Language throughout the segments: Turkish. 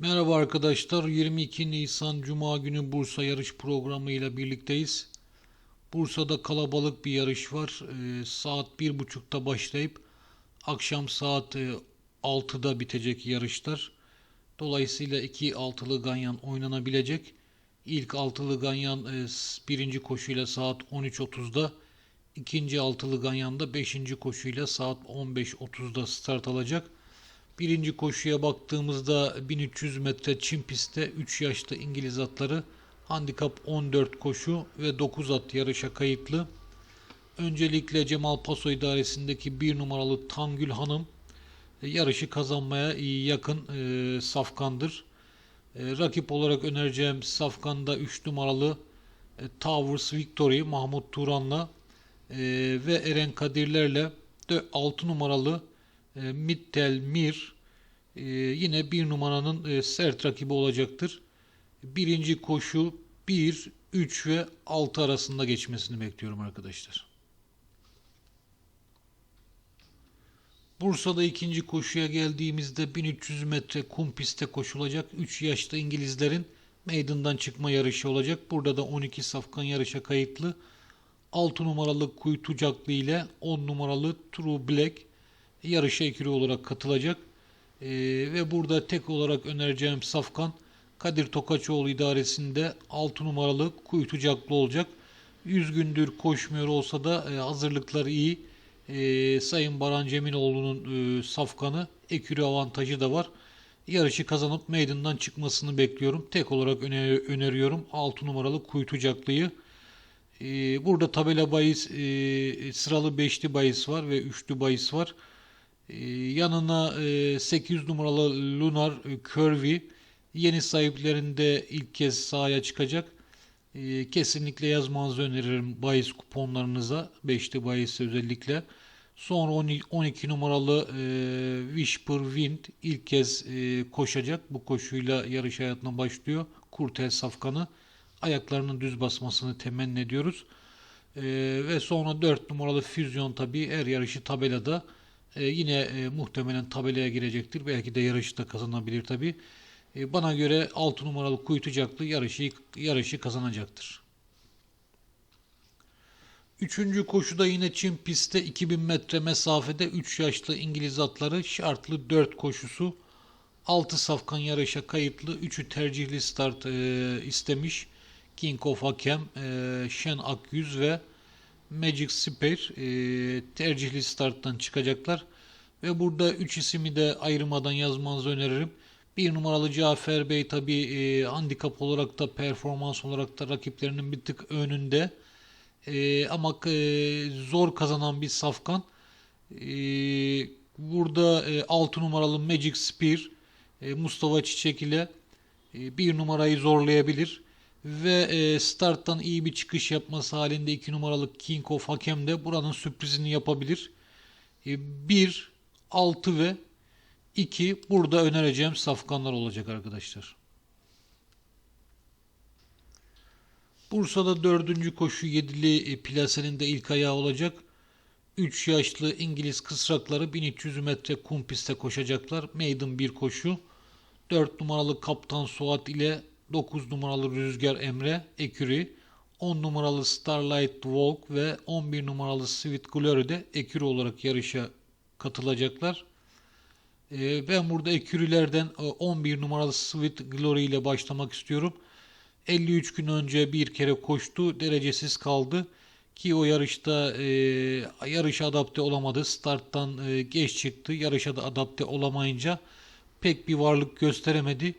Merhaba arkadaşlar. 22 Nisan Cuma günü Bursa yarış programı ile birlikteyiz. Bursa'da kalabalık bir yarış var. Ee, saat 1.30'da başlayıp akşam saat e, 6'da bitecek yarışlar. Dolayısıyla iki altılı ganyan oynanabilecek. İlk altılı ganyan e, birinci koşuyla saat 13.30'da, ikinci altılı ganyan da beşinci koşuyla saat 15.30'da start alacak. Birinci koşuya baktığımızda 1300 metre çim pistte 3 yaşlı İngiliz atları handikap 14 koşu ve 9 at yarışa kayıtlı. Öncelikle Cemal Paso idaresindeki 1 numaralı Tangül Hanım e, yarışı kazanmaya yakın e, safkandır. E, rakip olarak önereceğim safkanda 3 numaralı e, Towers Victory Mahmut Turan'la e, ve Eren Kadirler'le 6 numaralı e, Mittel Mir e, yine bir numaranın e, sert rakibi olacaktır. Birinci koşu 1, 3 ve 6 arasında geçmesini bekliyorum arkadaşlar. Bursa'da ikinci koşuya geldiğimizde 1300 metre kum pistte koşulacak 3 yaşlı İngilizlerin meydandan çıkma yarışı olacak. Burada da 12 safkan yarışa kayıtlı. 6 numaralı Kuytucaklı ile 10 numaralı True Black yarışa ikili olarak katılacak. Ee, ve burada tek olarak önereceğim safkan Kadir Tokaçoğlu idaresinde 6 numaralı Kuytucaklı olacak. 100 gündür koşmuyor olsa da e, hazırlıkları iyi. E, Sayın Baran Cemiloğlu'nun e, safkanı ekürü avantajı da var. Yarışı kazanıp meydandan çıkmasını bekliyorum. Tek olarak öne- öneriyorum 6 numaralı Kuytucaklıyı. Ee, burada tabela bahis e, sıralı beşli bahis var ve üçlü bahis var. Ee, yanına e, 800 numaralı Lunar e, Curvy yeni sahiplerinde ilk kez sahaya çıkacak. Ee, kesinlikle yazmanızı öneririm bahis kuponlarınıza. Beşli bahis özellikle. Sonra 12 12 numaralı e, Whisper Wind ilk kez e, koşacak. Bu koşuyla yarış hayatına başlıyor. Kurtel Safkan'ı ayaklarının düz basmasını temenni ediyoruz. Ee, ve sonra 4 numaralı Füzyon tabii her yarışı tabelada Ee, yine e, muhtemelen tabelaya girecektir. Belki de yarışı da kazanabilir tabii. Ee, bana göre 6 numaralı Kuytucaklı yarışı yarışı kazanacaktır. Üçüncü koşuda yine çim pistte 2000 metre mesafede 3 yaşlı İngiliz atları şartlı 4 koşusu 6 safkan yarışa kayıtlı 3'ü tercihli start e, istemiş. King of Hakem, e, Şen Akyüz ve Magic Spear e, tercihli starttan çıkacaklar. Ve burada 3 ismi de ayırmadan yazmanızı öneririm. Bir numaralı Cafer Bey tabi e, handikap olarak da performans olarak da rakiplerinin bir tık önünde. E, ama e, zor kazanan bir safkan. E, burada e, 6 numaralı Magic Spear e, Mustafa Çiçek ile e, bir numarayı zorlayabilir. Ve e, starttan iyi bir çıkış yapması halinde 2 numaralı King of Hakem de buranın sürprizini yapabilir. 1, 6 ve 2 burada önereceğim safkanlar olacak arkadaşlar. Bursa'da dördüncü koşu yedili e, plasenin de ilk ayağı olacak. 3 yaşlı İngiliz kısrakları 1300 metre kum pistte koşacaklar. Maiden bir koşu. 4 numaralı Kaptan Suat ile 9 numaralı Rüzgar Emre Eküri, 10 numaralı Starlight Walk ve 11 numaralı Sweet Glory de Eküri olarak yarışa katılacaklar. Ee, ben burada Ekürilerden e, 11 numaralı Sweet Glory ile başlamak istiyorum. 53 gün önce bir kere koştu, derecesiz kaldı ki o yarışta e, yarışa adapte olamadı. Starttan e, geç çıktı. Yarışa da adapte olamayınca pek bir varlık gösteremedi.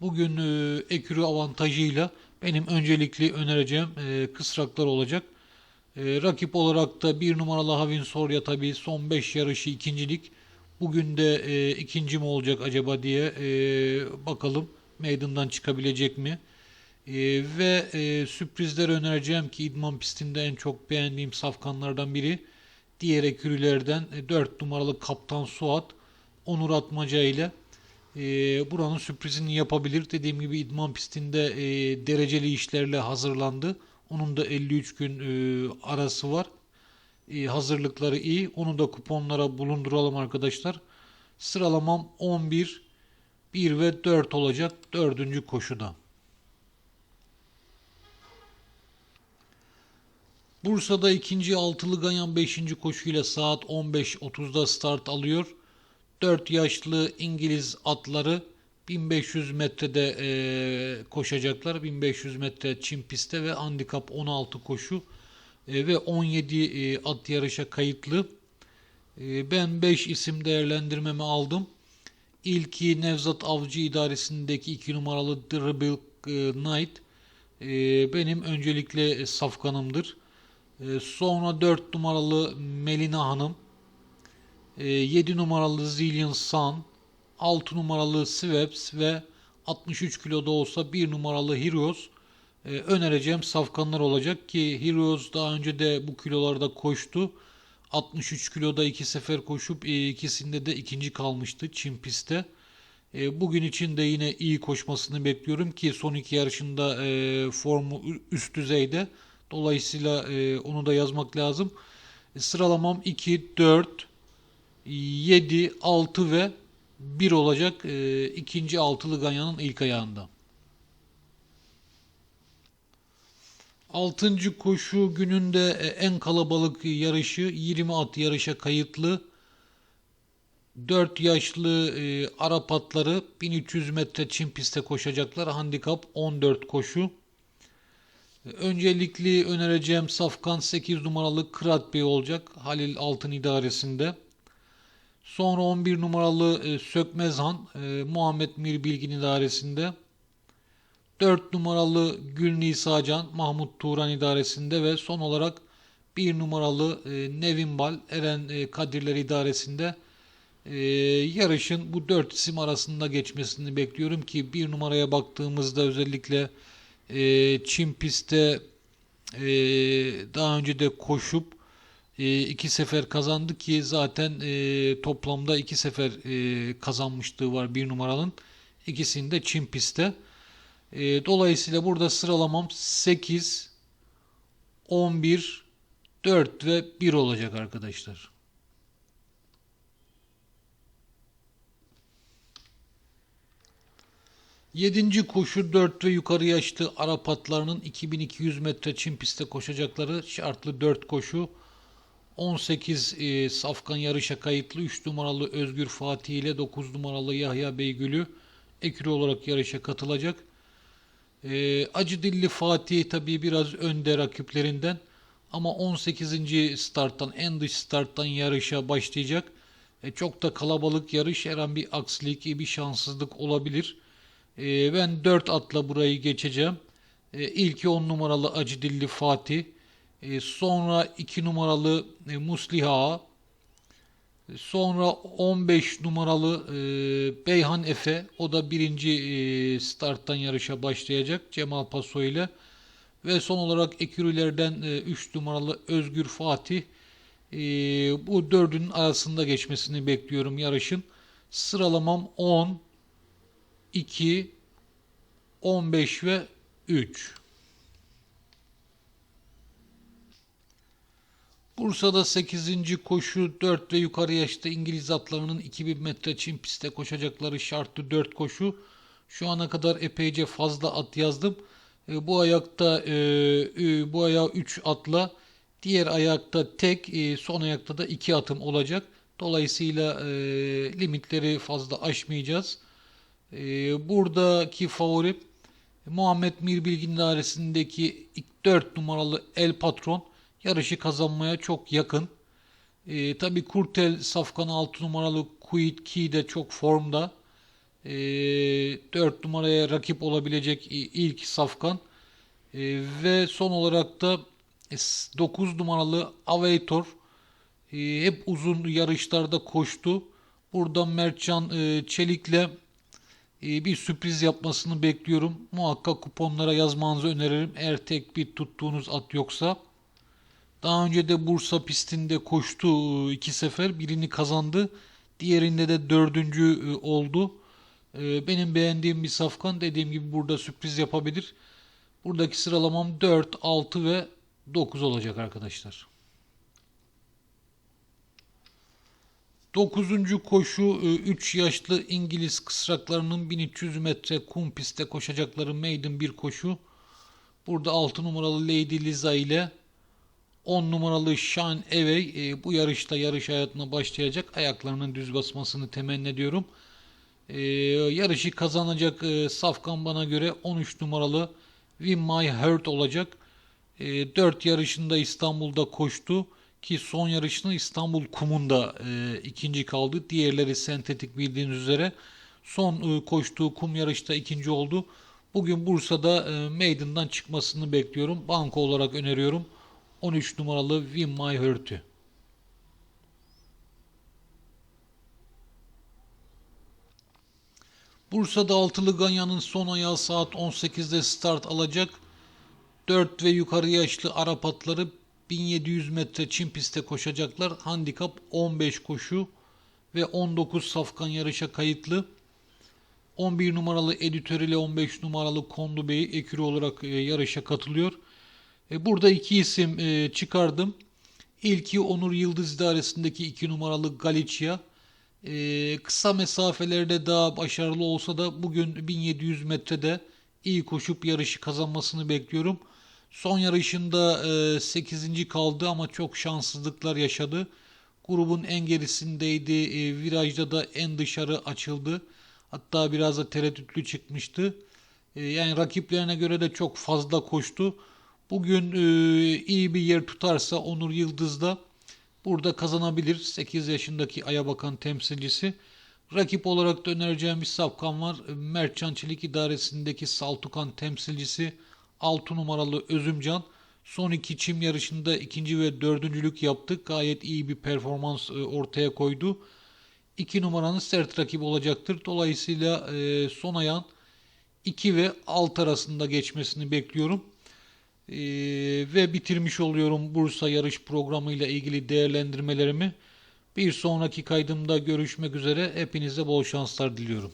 Bugün e, ekürü avantajıyla benim öncelikli önereceğim e, kısraklar olacak. E, rakip olarak da bir numaralı Havin Sorya tabii son 5 yarışı ikincilik. Bugün de e, ikinci mi olacak acaba diye e, bakalım meydandan çıkabilecek mi? E, ve e, sürprizler önereceğim ki idman pistinde en çok beğendiğim safkanlardan biri. Diğer ekürülerden 4 numaralı Kaptan Suat Onur Atmaca ile e, buranın sürprizini yapabilir. Dediğim gibi idman pistinde e, dereceli işlerle hazırlandı. Onun da 53 gün e, arası var. E, hazırlıkları iyi. Onu da kuponlara bulunduralım arkadaşlar. Sıralamam 11, 1 ve 4 olacak dördüncü koşuda. Bursa'da ikinci altılı ganyan 5. koşuyla saat 15.30'da start alıyor. 4 yaşlı İngiliz atları 1500 metrede e, koşacaklar. 1500 metre çim pistte ve handikap 16 koşu e, ve 17 e, at yarışa kayıtlı. E, ben 5 isim değerlendirmemi aldım. İlki Nevzat Avcı idaresindeki 2 numaralı Rebel e, Knight. E, benim öncelikle safkanımdır. E, sonra 4 numaralı Melina Hanım. 7 numaralı Zillion Sun. 6 numaralı Sweps ve 63 kiloda olsa 1 numaralı Heroes e, önereceğim safkanlar olacak ki Heroes daha önce de bu kilolarda koştu. 63 kiloda iki sefer koşup e, ikisinde de ikinci kalmıştı Çin pistte. E, bugün için de yine iyi koşmasını bekliyorum ki son iki yarışında e, formu üst düzeyde. Dolayısıyla e, onu da yazmak lazım. Sıralamam 2, 4, 7, 6 ve 1 olacak e, ikinci altılı ganyanın ilk ayağında. Altıncı koşu gününde e, en kalabalık yarışı 20 at yarışa kayıtlı. 4 yaşlı e, Arap atları 1300 metre çim pistte koşacaklar. Handikap 14 koşu. Öncelikli önereceğim Safkan 8 numaralı Kırat Bey olacak. Halil Altın idaresinde. Sonra 11 numaralı e, Sökmezhan e, Muhammed Mir Bilgin idaresinde. 4 numaralı Gül Nisacan Mahmut Turan idaresinde ve son olarak 1 numaralı e, Nevin Bal Eren e, Kadirler idaresinde e, yarışın bu 4 isim arasında geçmesini bekliyorum ki 1 numaraya baktığımızda özellikle e, Çin pistte e, daha önce de koşup e, iki sefer kazandı ki zaten e, toplamda iki sefer e, kazanmışlığı var bir numaranın. İkisinde Çin pistte. E, dolayısıyla burada sıralamam 8, 11, 4 ve 1 olacak arkadaşlar. Yedinci koşu 4 ve yukarı yaşlı Arap atlarının 2200 metre çim pistte koşacakları şartlı 4 koşu. 18 e, safkan yarışa kayıtlı 3 numaralı Özgür Fatih ile 9 numaralı Yahya Beygül'ü ekürü olarak yarışa katılacak. E, Acı Dilli Fatih tabii biraz önde rakiplerinden ama 18. starttan en dış starttan yarışa başlayacak. E, çok da kalabalık yarış her bir aksilik bir şanssızlık olabilir. E, ben 4 atla burayı geçeceğim. E, ilki 10 numaralı Acı Dilli Fatih. E, sonra 2 numaralı e, Musliha. E, sonra 15 numaralı Beyhan Efe. O da birinci starttan yarışa başlayacak Cemal Paso ile. Ve son olarak ekürülerden 3 e, numaralı Özgür Fatih. Bu dördünün arasında geçmesini bekliyorum yarışın. Sıralamam 10, 2, 15 ve 3. Bursa'da 8. koşu 4 ve yukarı yaşta İngiliz atlarının 2000 metre çim pistte koşacakları şartlı 4 koşu. Şu ana kadar epeyce fazla at yazdım. E, bu ayakta e, e, bu ayağı 3 atla diğer ayakta tek e, son ayakta da 2 atım olacak. Dolayısıyla e, limitleri fazla aşmayacağız. E, buradaki favori Muhammed Mirbilgin dairesindeki 4 numaralı El Patron yarışı kazanmaya çok yakın. E, Tabi Kurtel Safkan 6 numaralı Kuit Ki de çok formda. E, 4 numaraya rakip olabilecek ilk Safkan. E, ve son olarak da 9 numaralı Aveitor e, hep uzun yarışlarda koştu. Buradan Mertcan e, Çelik'le e, bir sürpriz yapmasını bekliyorum. Muhakkak kuponlara yazmanızı öneririm. Eğer tek bir tuttuğunuz at yoksa. Daha önce de Bursa pistinde koştu e, iki sefer. Birini kazandı. Diğerinde de dördüncü e, oldu. E, benim beğendiğim bir safkan. Dediğim gibi burada sürpriz yapabilir. Buradaki sıralamam 4, 6 ve 9 olacak arkadaşlar. Dokuzuncu koşu 3 yaşlı İngiliz kısraklarının 1300 metre kum pistte koşacakları maiden bir koşu. Burada 6 numaralı Lady Liza ile 10 numaralı Sean Evey e, bu yarışta yarış hayatına başlayacak. Ayaklarının düz basmasını temenni ediyorum. E, yarışı kazanacak e, Safkan bana göre 13 numaralı Win My Heart olacak. E, 4 yarışında İstanbul'da koştu ki son yarışını İstanbul kumunda e, ikinci kaldı. Diğerleri sentetik bildiğiniz üzere. Son e, koştuğu kum yarışta ikinci oldu. Bugün Bursa'da e, Maiden'dan çıkmasını bekliyorum. Banko olarak öneriyorum. 13 numaralı Win My Heart'ü. Bursa'da altılı Ganyan'ın son ayağı saat 18'de start alacak. 4 ve yukarı yaşlı Arap atları 1700 metre çim pistte koşacaklar. Handikap 15 koşu ve 19 safkan yarışa kayıtlı. 11 numaralı editör ile 15 numaralı Kondu Bey ekürü olarak e, yarışa katılıyor. E, burada iki isim e, çıkardım. İlki Onur Yıldız idaresindeki 2 numaralı Galicia. E, kısa mesafelerde daha başarılı olsa da bugün 1700 metrede iyi koşup yarışı kazanmasını bekliyorum. Son yarışında e, 8. kaldı ama çok şanssızlıklar yaşadı. Grubun en gerisindeydi. Virajda da en dışarı açıldı. Hatta biraz da tereddütlü çıkmıştı. Yani rakiplerine göre de çok fazla koştu. Bugün e, iyi bir yer tutarsa Onur Yıldız da burada kazanabilir. 8 yaşındaki Aya Bakan temsilcisi. Rakip olarak da önereceğim bir safkan var. Mertcan Çelik İdaresi'ndeki Saltukan temsilcisi 6 numaralı Özümcan. Son iki çim yarışında ikinci ve dördüncülük yaptı. Gayet iyi bir performans e, ortaya koydu. 2 numaranın sert rakip olacaktır. Dolayısıyla e, son ayağın 2 ve 6 arasında geçmesini bekliyorum. E, ve bitirmiş oluyorum Bursa yarış programıyla ilgili değerlendirmelerimi. Bir sonraki kaydımda görüşmek üzere. Hepinize bol şanslar diliyorum.